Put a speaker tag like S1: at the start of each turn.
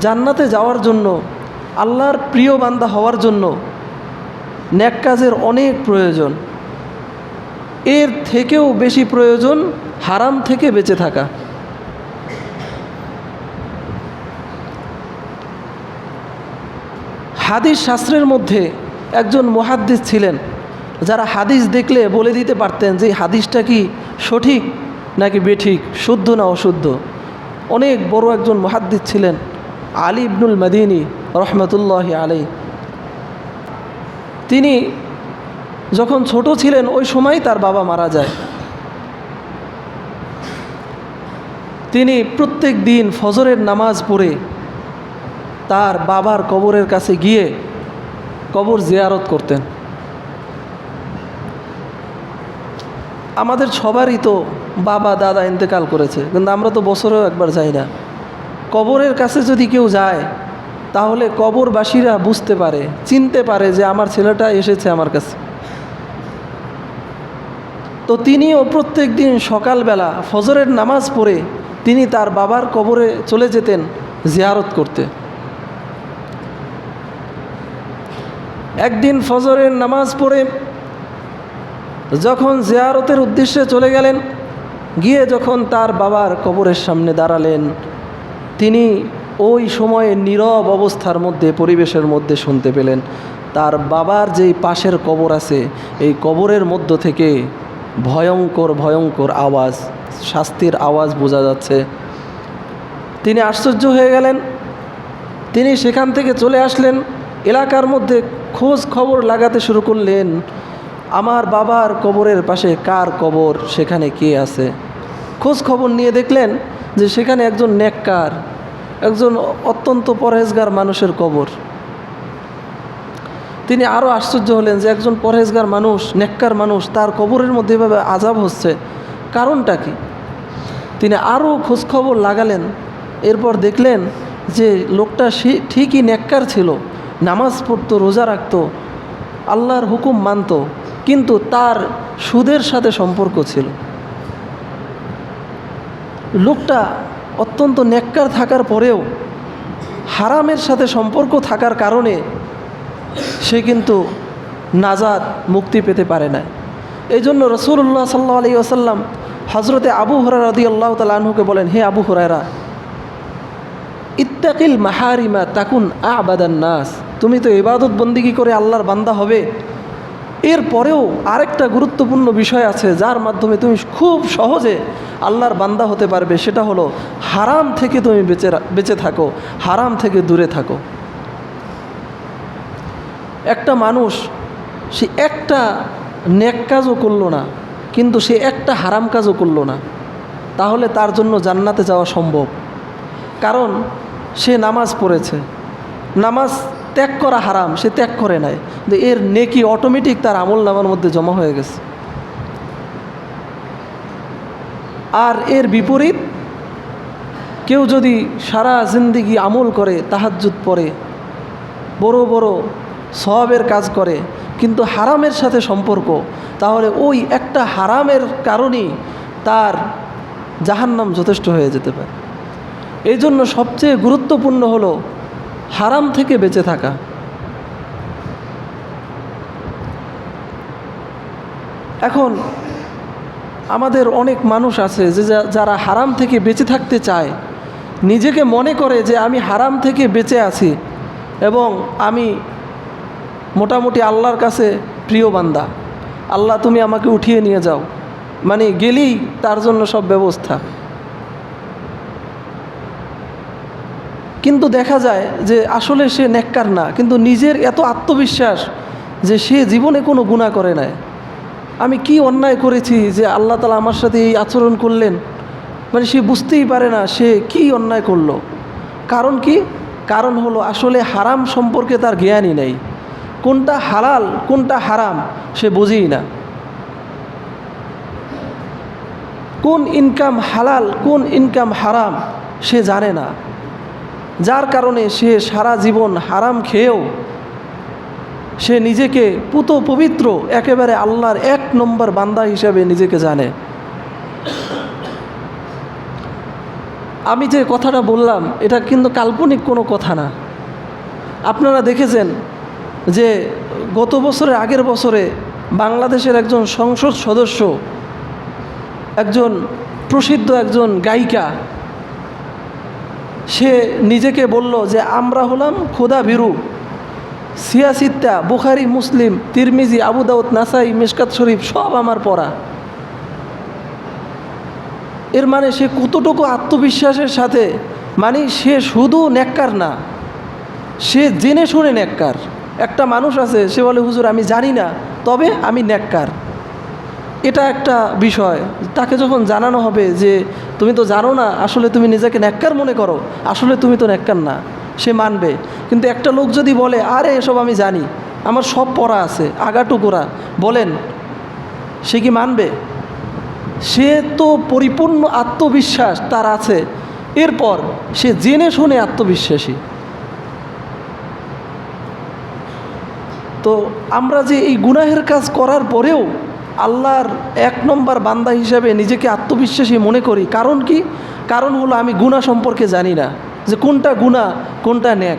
S1: জান্নাতে যাওয়ার জন্য, আল্লাহর প্রিয় বান্দা হওয়ার জন্য ন্যাক কাজের অনেক প্রয়োজন। এর থেকেও বেশি প্রয়োজন হারাম থেকে বেঁচে থাকা। হাদিস শাস্ত্রের মধ্যে একজন মহাদ্দিস ছিলেন, যারা হাদিস দেখলে বলে দিতে পারতেন যে হাদিসটা কি সঠিক নাকি বেঠিক? শুদ্ধ না অশুদ্ধ? অনেক বড় একজন মহাদ্দিস ছিলেন। আলী ইবনুল মাদিনী রহমতুল্লাহ আলী তিনি যখন ছোট ছিলেন, ওই সময় তার বাবা মারা যায়। তিনি প্রত্যেক দিন ফজরের নামাজ পড়ে তার বাবার কবরের কাছে গিয়ে কবর জিয়ারত করতেন। আমাদের সবারই তো বাবা, দাদা ইন্তেকাল করেছে, কিন্তু আমরা তো বছরেও একবার যাই না। কবরের কাছে যদি কেউ যায়, তাহলে কবরবাসীরা বুঝতে পারে, চিনতে পারে যে আমার ছেলেটা এসেছে আমার কাছে। তো তিনিও প্রত্যেক দিন সকালবেলা ফজরের নামাজ পড়ে তিনি তার বাবার কবরে চলে যেতেন জিয়ারত করতে। একদিন ফজরের নামাজ পড়ে যখন জিয়ারতের উদ্দেশ্যে চলে গেলেন, গিয়ে যখন তার বাবার কবরের সামনে দাঁড়ালেন তিনি ওই সময়ে নীরব অবস্থার মধ্যে, পরিবেশের মধ্যে শুনতে পেলেন। তার বাবার যেই পাশের কবর আছে, এই কবরের মধ্য থেকে ভয়ঙ্কর ভয়ঙ্কর আওয়াজ, শাস্তির আওয়াজ বোঝা যাচ্ছে। তিনি আশ্চর্য হয়ে গেলেন। তিনি সেখান থেকে চলে আসলেন। এলাকার মধ্যে খোঁজ খবর লাগাতে শুরু করলেন, আমার বাবার কবরের পাশে কার কবর? সেখানে কে আছে? খোঁজ খবর নিয়ে দেখলেন যে সেখানে একজন নেককার একজন অত্যন্ত পরহেজগার মানুষের কবর। তিনি আরও আশ্চর্য হলেন যে একজন পরহেজগার মানুষ, নেককার মানুষ, তার কবরের মধ্যে এভাবে আজাব হচ্ছে। কারণটা কি? তিনি আরও খোঁজখবর লাগালেন, এরপর দেখলেন যে লোকটা ঠিকই নেককার ছিল, নামাজ পড়তো, রোজা রাখত, আল্লাহর হুকুম মানত, কিন্তু তার সুদের সাথে সম্পর্ক ছিল। লোকটা অত্যন্ত নেককার থাকার পরেও হারামের সাথে সম্পর্ক থাকার কারণে সে কিন্তু নাজাদ মুক্তি পেতে পারে না। এই জন্য রসুল্লাহ সাল্লা আলী আসাল্লাম হজরতে আবু হরার রদি আল্লাহ তালহুকে বলেন, হে আবু হরারা ইত্তাকিল মাহারিমা তাকুন আবাদান নাস। তুমি তো ইবাদত বন্দিগি করে আল্লাহর বান্দা হবে? এরপরেও আরেকটা গুরুত্বপূর্ণ বিষয় আছে, যার মাধ্যমে তুমি খুব সহজে আল্লাহর বান্দা হতে পারবে। সেটা হলো, হারাম থেকে তুমি বেঁচে বেঁচে থাকো, হারাম থেকে দূরে থাকো। একটা মানুষ, সে একটা নেক কাজও করল না, কিন্তু সে একটা হারাম কাজও করল না। তাহলে তার জন্য জান্নাতে যাওয়া সম্ভব। কারণ, সে নামাজ পড়েছে। নামাজ ত্যাগ করা হারাম, সে ত্যাগ করে নাই। কিন্তু এর নেকি অটোমেটিক তার আমল নামার মধ্যে জমা হয়ে গেছে। আর এর বিপরীত, কেউ যদি সারা জিন্দিগি আমল করে, তাহাজ্জুদ পরে বড় বড় সবের কাজ করে, কিন্তু হারামের সাথে সম্পর্ক, তাহলে ওই একটা হারামের কারণেই তার জাহান্নাম যথেষ্ট হয়ে যেতে পারে। এই জন্য সবচেয়ে গুরুত্বপূর্ণ হলো হারাম থেকে বেঁচে থাকা। এখন আমাদের অনেক মানুষ আছে যে যারা হারাম থেকে বেঁচে থাকতে চায়, নিজেকে মনে করে যে আমি হারাম থেকে বেঁচে আছি এবং আমি মোটামুটি আল্লাহর কাছে প্রিয় বান্দা। আল্লাহ, তুমি আমাকে উঠিয়ে নিয়ে যাও। মানে গেলেই তার জন্য সব ব্যবস্থা। কিন্তু দেখা যায় যে আসলে সে নেককার না, কিন্তু নিজের এত আত্মবিশ্বাস যে সে জীবনে কোনো গুণা করে নাই। আমি কি অন্যায় করেছি যে আল্লাহ তালা আমার সাথে এই আচরণ করলেন? মানে সে বুঝতেই পারে না সে কি অন্যায় করল। কারণ কি? কারণ হলো আসলে হারাম সম্পর্কে তার জ্ঞানই নেই। কোনটা হালাল, কোনটা হারাম সে বুঝেই না। কোন ইনকাম হালাল, কোন ইনকাম হারাম সে জানে না। যার কারণে সে সারা জীবন হারাম খেয়েও সে নিজেকে পুত পবিত্র, একেবারে আল্লাহর এক নম্বর বান্দা হিসেবে নিজেকে জানে। আমি যে কথাটা বললাম, এটা কিন্তু কাল্পনিক কোনো কথা না। আপনারা দেখেছেন যে গত বছরের আগের বছরে বাংলাদেশের একজন সংসদ সদস্য, একজন প্রসিদ্ধ একজন গায়িকা সে নিজেকে বলল যে, আমরা হলাম খোদা ভীরু। সিয়াসিত্তা বুখারি, মুসলিম, তিরমিজি আবু দাউদ নাসাই, মিশকাত শরীফ সব আমার পড়া। এর মানে সে কতটুকু আত্মবিশ্বাসের সাথে মানে সে শুধু নেককার না, সে জেনে শুনে নেককার একটা মানুষ আছে, সে বলে, হুজুর, আমি জানি না, তবে আমি নেককার এটা একটা বিষয়। তাকে যখন জানানো হবে যে, তুমি তো জানো না, আসলে তুমি নিজেকে নেককার মনে করো, আসলে তুমি তো নেককার না সে মানবে। কিন্তু একটা লোক যদি বলে, আরে, এসব আমি জানি, আমার সব পড়া আছে আগাটুকুরা বলেন, সে কি মানবে? সে তো পরিপূর্ণ আত্মবিশ্বাস তার আছে। এরপর সে জেনে শুনে আত্মবিশ্বাসী। তো আমরা যে এই গুনাহের কাজ করার পরেও আল্লাহর এক নম্বর বান্দা হিসাবে নিজেকে আত্মবিশ্বাসী মনে করি। কারণ কি? কারণ হলো আমি গুণা সম্পর্কে জানি না যে কোনটা গুণা কোনটা ন্যাক।